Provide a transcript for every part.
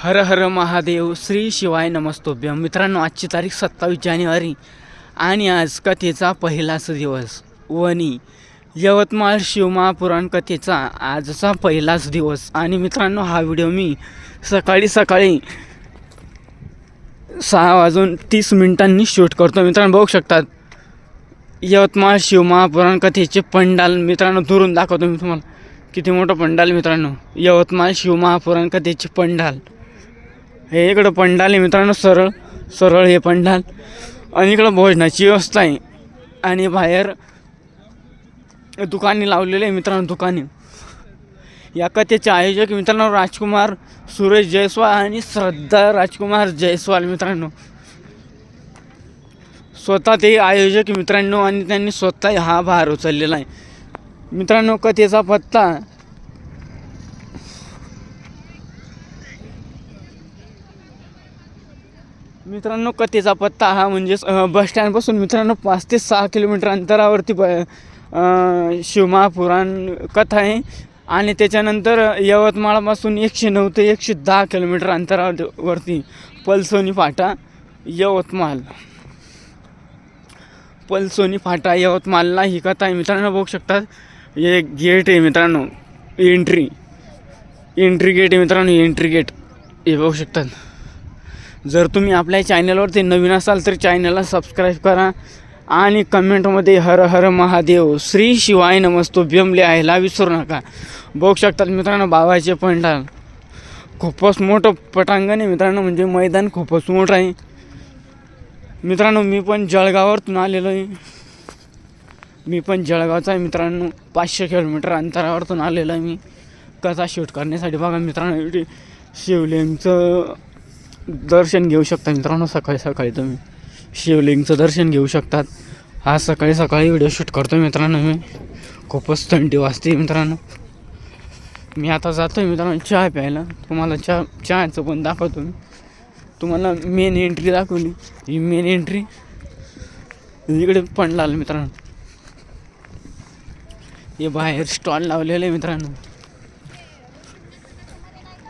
हर हर महादेव श्री शिवाय नमस्तोभ्य. मित्रांनो आजची तारीख सत्तावीस जानेवारी आणि आज कथेचा पहिलाच दिवस वणी. यवतमाळ शिवमहापुराण कथेचा आजचा पहिलाच दिवस. आणि मित्रांनो हा व्हिडिओ मी सकाळी सकाळी सहा वाजून तीस मिनिटांनी शूट करतो. मित्रांनो बघू शकतात यवतमाळ शिवमहापुराण कथेचे पंडाल मित्रांनो दुरून दाखवतो मी तुम्हाला. किती मोठं पंडाल मित्रांनो. यवतमाळ शिवमहापुराण कथेचे पंडाल. हे इकडं पंडाल आहे मित्रांनो सरळ सरळ हे पंडाल. आणि इकडं भोजनाची व्यवस्था आहे. आणि बाहेर दुकाने लावलेले आहे मित्रांनो दुकाने. या कथेचे आयोजक मित्रांनो राजकुमार सुरेश जयस्वाल आणि श्रद्धा राजकुमार जयस्वाल मित्रांनो. स्वतः ते आयोजक मित्रांनो आणि त्यांनी स्वतः हा भार उचललेला आहे. मित्रांनो कथेचा पत्ता मित्रांनो कथेचा पत्ता हा म्हणजे बस स्टँडपासून मित्रांनो पाच ते सहा किलोमीटर अंतरावरती ब अं, शिवमहापुराण कथा आहे. आणि त्याच्यानंतर यवतमाळपासून एकशे नऊ ते एकशे दहा किलोमीटर अंतरावरती पलसोनी फाटा यवतमाळ. पलसोनी फाटा यवतमाळला ही कथा आहे. मित्रांनो बघू शकतात हे गेट आहे मित्रांनो. एंट्री एंट्री गेट आहे मित्रांनो एंट्री गेट हे बघू शकतात जर तुम्ही आपल्या चॅनलवरती नवीन असाल तर चॅनलला सबस्क्राईब करा आणि कमेंटमध्ये हर हर महादेव श्री शिवाय नमस्तोभ्यम लिहायला विसरू नका. बघू शकतात मित्रांनो बाबाचे पंडाल. खूपच मोठं पटांगण आहे मित्रांनो म्हणजे मैदान खूपच मोठं आहे. मित्रांनो मी पण जळगावावरतून आलेलो आहे. मी पण जळगावचा आहे मित्रांनो. पाचशे किलोमीटर अंतरावरतून आलेलो आहे मी. कथा शूट करण्यासाठी बघा मित्रांनो शिवलिंगचं दर्शन घेऊ शकता मित्रांनो सकाळी सकाळी तुम्ही. शिवलिंगचं दर्शन घेऊ शकतात. आज सकाळी सकाळी व्हिडिओ शूट करतो मित्रांनो मी. खूपच थंडी वाजते मित्रांनो. मी आता जातो आहे मित्रांनो चहा प्यायला. तुम्हाला चहा चहाचं पण दाखवतो मी. तुम्हाला मेन एंट्री दाखवली. ही मेन एंट्री इकडे पण लाल मित्रांनो. हे बाहेर स्टॉल लावलेलं आहे मित्रांनो.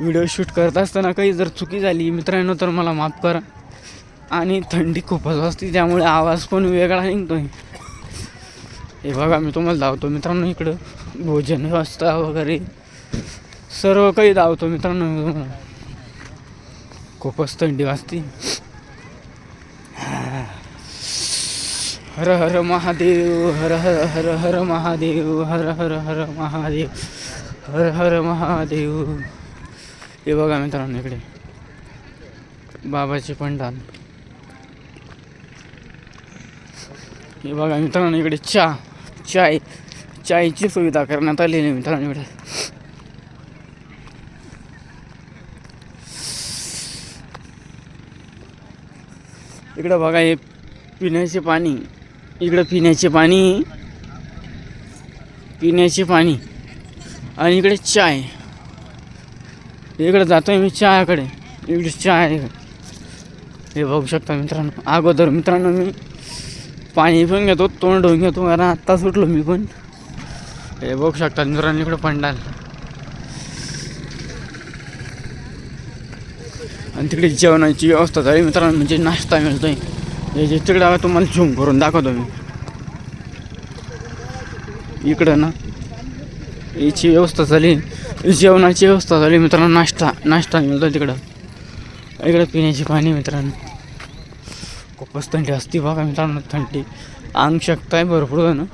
व्हिडिओ शूट करत असताना काही जर चुकी झाली मित्रांनो तर मला माफ करा. आणि थंडी खूपच वाजते त्यामुळे आवाज पण वेगळा निघतोय. हे बघा मी तुम्हाला धावतो मित्रांनो इकडं. भोजन व्यवस्था वगैरे. सर्व काही धावतो मित्रांनो मी तुम्हाला. खूपच थंडी वाजते. हर हर महादेव हर हर हर हर महादेव हर हर हर महादेव हर हर महादेव. हे बघा मित्रांनो इकडे. बाबाचे पंडाल. हे बघा मित्रांनो इकडे चहा चाय चायची सुविधा करण्यात आलेली आहे मित्रांनो इकडे. इकडं बघा हे पिण्याचे पाणी. इकडं पिण्याचे पाणी. पिण्याचे पाणी. आणि इकडे चाय. इकडे जातोय मी चहाकडे. इकडे चहा आहे. हे बघू शकता मित्रांनो अगोदर मित्रांनो मी पाणी पण घेतो तोंड धुवून घेतो कारण आत्ता सुटलो मी पण. हे बघू शकता मित्रांनो इकडे पंडाल. आणि तिकडे जेवणाची व्यवस्था झाली मित्रांनो म्हणजे नाश्ता मिळतोय. हे जे तिकडे आता तुम्हाला झूम करून दाखवतो मी. इकडं ना याची व्यवस्था झाली. जेवणाची व्यवस्था झाली मित्रांनो नाश्ता नाश्ता मिळतो तिकडं. इकडं पिण्याची पाणी मित्रांनो. खूपच थंडी असते बघा मित्रांनो थंडी. अंग शकताय भरपूर जण.